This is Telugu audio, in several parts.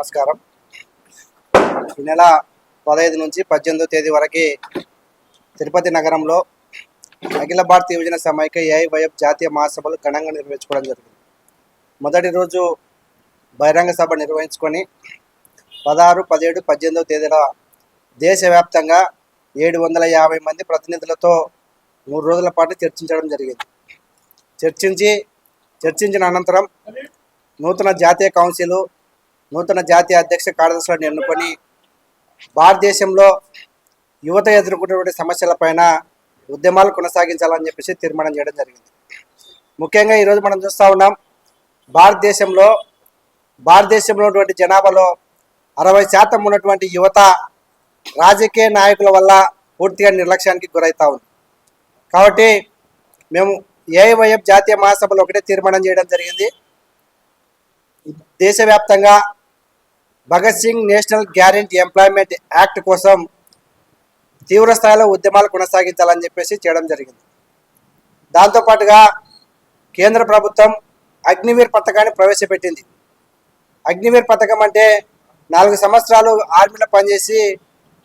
నమస్కారం. ఈ నెల పదహైదు నుంచి పద్దెనిమిదో తేదీ వరకు తిరుపతి నగరంలో అఖిల భారతీయ యువజన సమైక ఏఐవైఎఫ్ జాతీయ మహాసభలు ఘనంగా నిర్వహించుకోవడం జరిగింది. మొదటి రోజు బహిరంగ సభ నిర్వహించుకొని పదహారు పదిహేడు పద్దెనిమిదవ తేదీల దేశవ్యాప్తంగా ఏడు వందల యాభై మంది ప్రతినిధులతో మూడు రోజుల పాటు చర్చించడం జరిగింది. చర్చించి చర్చించిన అనంతరం నూతన జాతీయ కౌన్సిల్ నూతన జాతీయ అధ్యక్ష కార్యదర్శులను ఎన్నుకొని భారతదేశంలో యువత ఎదుర్కొన్నటువంటి సమస్యలపైన ఉద్యమాలు కొనసాగించాలని చెప్పేసి తీర్మానం చేయడం జరిగింది. ముఖ్యంగా ఈరోజు మనం చూస్తూ ఉన్నాం భారతదేశంలో భారతదేశంలో ఉన్నటువంటి జనాభాలో అరవై శాతం ఉన్నటువంటి యువత రాజకీయ నాయకుల వల్ల పూర్తిగా నిర్లక్ష్యానికి గురవుతా ఉంది. కాబట్టి మేము ఏఐవైఎఫ్ జాతీయ మహాసభలో ఒకటే తీర్మానం చేయడం జరిగింది. దేశవ్యాప్తంగా Bhagat Singh national guarantee employment act కోసం తీవ్ర స్థాయిలో ఉద్యమాలు కొనసాగించాలని చెప్పేసి చేయడం జరిగింది. దాంతోపాటుగా కేంద్ర ప్రభుత్వం అగ్నివీర్ పథకాన్ని ప్రవేశపెట్టింది. అగ్నివీర్ పథకం అంటే నాలుగు సంవత్సరాలు ఆర్మీలో పనిచేసి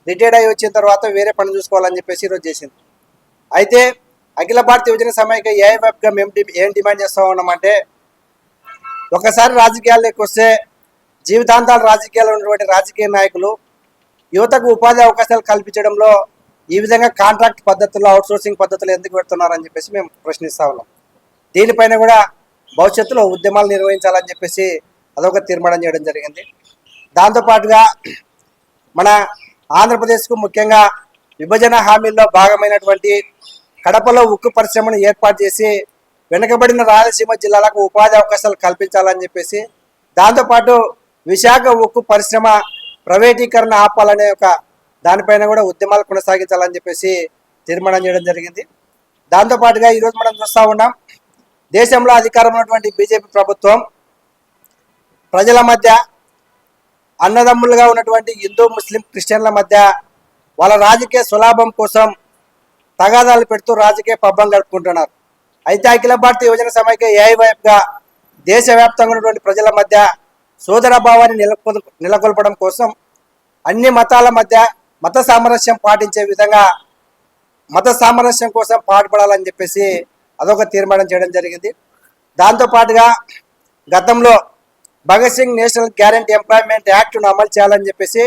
రిటైర్డ్ అయ్యి వచ్చిన తర్వాత వేరే పని చూసుకోవాలని చెప్పేసి ఈరోజు చేసింది. అయితే అఖిల భారత యువజన సమైక్య ఏఐఎఫ్గా మేము ఏం డిమాండ్ చేస్తా ఉన్నామంటే ఒకసారి రాజకీయాల్లోకి వస్తే జీవితాంతాలు రాజకీయాల్లో ఉన్నటువంటి రాజకీయ నాయకులు యువతకు ఉపాధి అవకాశాలు కల్పించడంలో ఈ విధంగా కాంట్రాక్ట్ పద్ధతుల్లో అవుట్సోర్సింగ్ పద్ధతులు ఎందుకు పెడుతున్నారని చెప్పేసి మేము ప్రశ్నిస్తా ఉన్నాం. దీనిపైన కూడా భవిష్యత్తులో ఉద్యమాలు నిర్వహించాలని చెప్పేసి అదొక తీర్మానం చేయడం జరిగింది. దాంతోపాటుగా మన ఆంధ్రప్రదేశ్కు ముఖ్యంగా విభజన హామీల్లో భాగమైనటువంటి కడపలో ఉక్కు పరిశ్రమను ఏర్పాటు చేసి వెనుకబడిన రాయలసీమ జిల్లాలకు ఉపాధి అవకాశాలు కల్పించాలని చెప్పేసి దాంతోపాటు విశాఖ ఉక్కు పరిశ్రమ ప్రైవేటీకరణ ఆపాలనే ఒక దానిపైన కూడా ఉద్యమాలు కొనసాగించాలని చెప్పేసి తీర్మానం చేయడం జరిగింది. దాంతోపాటుగా ఈరోజు మనం చూస్తూ ఉన్నాం దేశంలో అధికారంలో ఉన్నటువంటి బీజేపీ ప్రభుత్వం ప్రజల మధ్య అన్నదమ్ములుగా ఉన్నటువంటి హిందూ ముస్లిం క్రిస్టియన్ల మధ్య వాళ్ళ రాజకీయ సులాభం కోసం తగాదాలు పెడుతూ రాజకీయ పబ్బం గడుపుకుంటున్నారు. అయితే అఖిల భారతీయ యువజన సమైక్య ఏఐవైఎఫ్గా దేశవ్యాప్తంగా ఉన్నటువంటి ప్రజల మధ్య సోదరభావాన్ని నెలకొల్ నెలకొల్పడం కోసం అన్ని మతాల మధ్య మత సామరస్యం పాటించే విధంగా మత సామరస్యం కోసం పాటుపడాలని చెప్పేసి అదొక తీర్మానం చేయడం జరిగింది. దాంతోపాటుగా గతంలో Bhagat Singh national guarantee employment యాక్ట్ను అమలు చేయాలని చెప్పేసి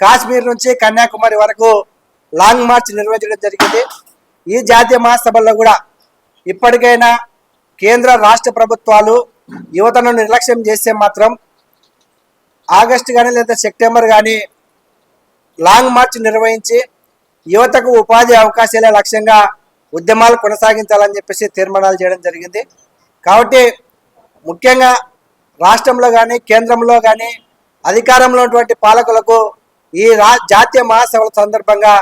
కాశ్మీర్ నుంచి కన్యాకుమారి వరకు లాంగ్ మార్చ్ నిర్వహించడం జరిగింది. ఈ జాతీయ మహాసభల్లో కూడా ఇప్పటికైనా కేంద్ర రాష్ట్ర ప్రభుత్వాలు యువతను నిర్లక్ష్యం చేస్తే మాత్రం ఆగస్టు కానీ లేదా సెప్టెంబర్ కానీ లాంగ్ మార్చ్ నిర్వహించి యువతకు ఉపాధి అవకాశాలే లక్ష్యంగా ఉద్యమాలు కొనసాగించాలని చెప్పేసి తీర్మానాలు చేయడం జరిగింది. కాబట్టి ముఖ్యంగా రాష్ట్రంలో కానీ కేంద్రంలో కానీ అధికారంలో ఉన్నటువంటి పాలకులకు ఈ రా జాతీయ మహాసభల సందర్భంగా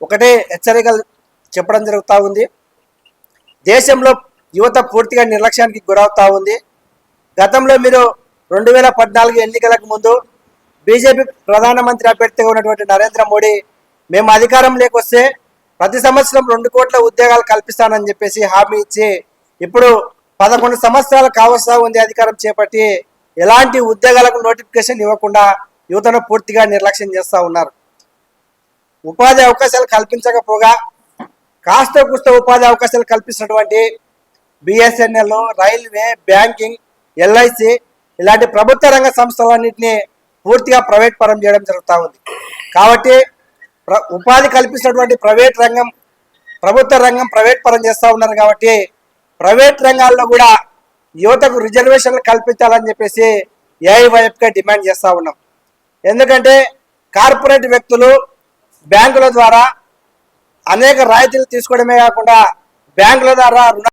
ఒకటే హెచ్చరికలు చెప్పడం జరుగుతూ ఉంది. దేశంలో యువత పూర్తిగా నిర్లక్ష్యానికి గురవుతూ ఉంది. గతంలో మీరు రెండు వేల పద్నాలుగు ఎన్నికలకు ముందు బీజేపీ ప్రధానమంత్రి అభ్యర్థిగా ఉన్నటువంటి నరేంద్ర మోడీ మేము అధికారంలోకి వస్తే ప్రతి సంవత్సరం రెండు కోట్ల ఉద్యోగాలు కల్పిస్తానని చెప్పేసి హామీ ఇచ్చి ఇప్పుడు పదకొండు సంవత్సరాలు కావస్తా ఉంది అధికారం చేపట్టి ఎలాంటి ఉద్యోగాలకు నోటిఫికేషన్ ఇవ్వకుండా యువతను పూర్తిగా నిర్లక్ష్యం చేస్తూ ఉన్నారు. ఉపాధి అవకాశాలు కల్పించకపోగా కాస్త కుస్త ఉపాధి అవకాశాలు కల్పిస్తున్నటువంటి బిఎస్ఎన్ఎల్ రైల్వే బ్యాంకింగ్ ఎల్ఐసి ఇలాంటి ప్రభుత్వ రంగ సంస్థలన్నింటినీ పూర్తిగా ప్రైవేట్ పరం చేయడం జరుగుతూ ఉంది. కాబట్టి ఉపాధి కల్పిస్తున్నటువంటి ప్రైవేట్ రంగం ప్రభుత్వ రంగం ప్రైవేట్ పరం చేస్తూ ఉన్నారు కాబట్టి ప్రైవేట్ రంగాల్లో కూడా యువతకు రిజర్వేషన్లు కల్పించాలని చెప్పేసి ఏఐవైఎఫ్గా డిమాండ్ చేస్తూ ఉన్నాం. ఎందుకంటే కార్పొరేట్ వ్యక్తులు బ్యాంకుల ద్వారా అనేక రాయితీలు తీసుకోవడమే కాకుండా బ్యాంకుల ద్వారా రుణ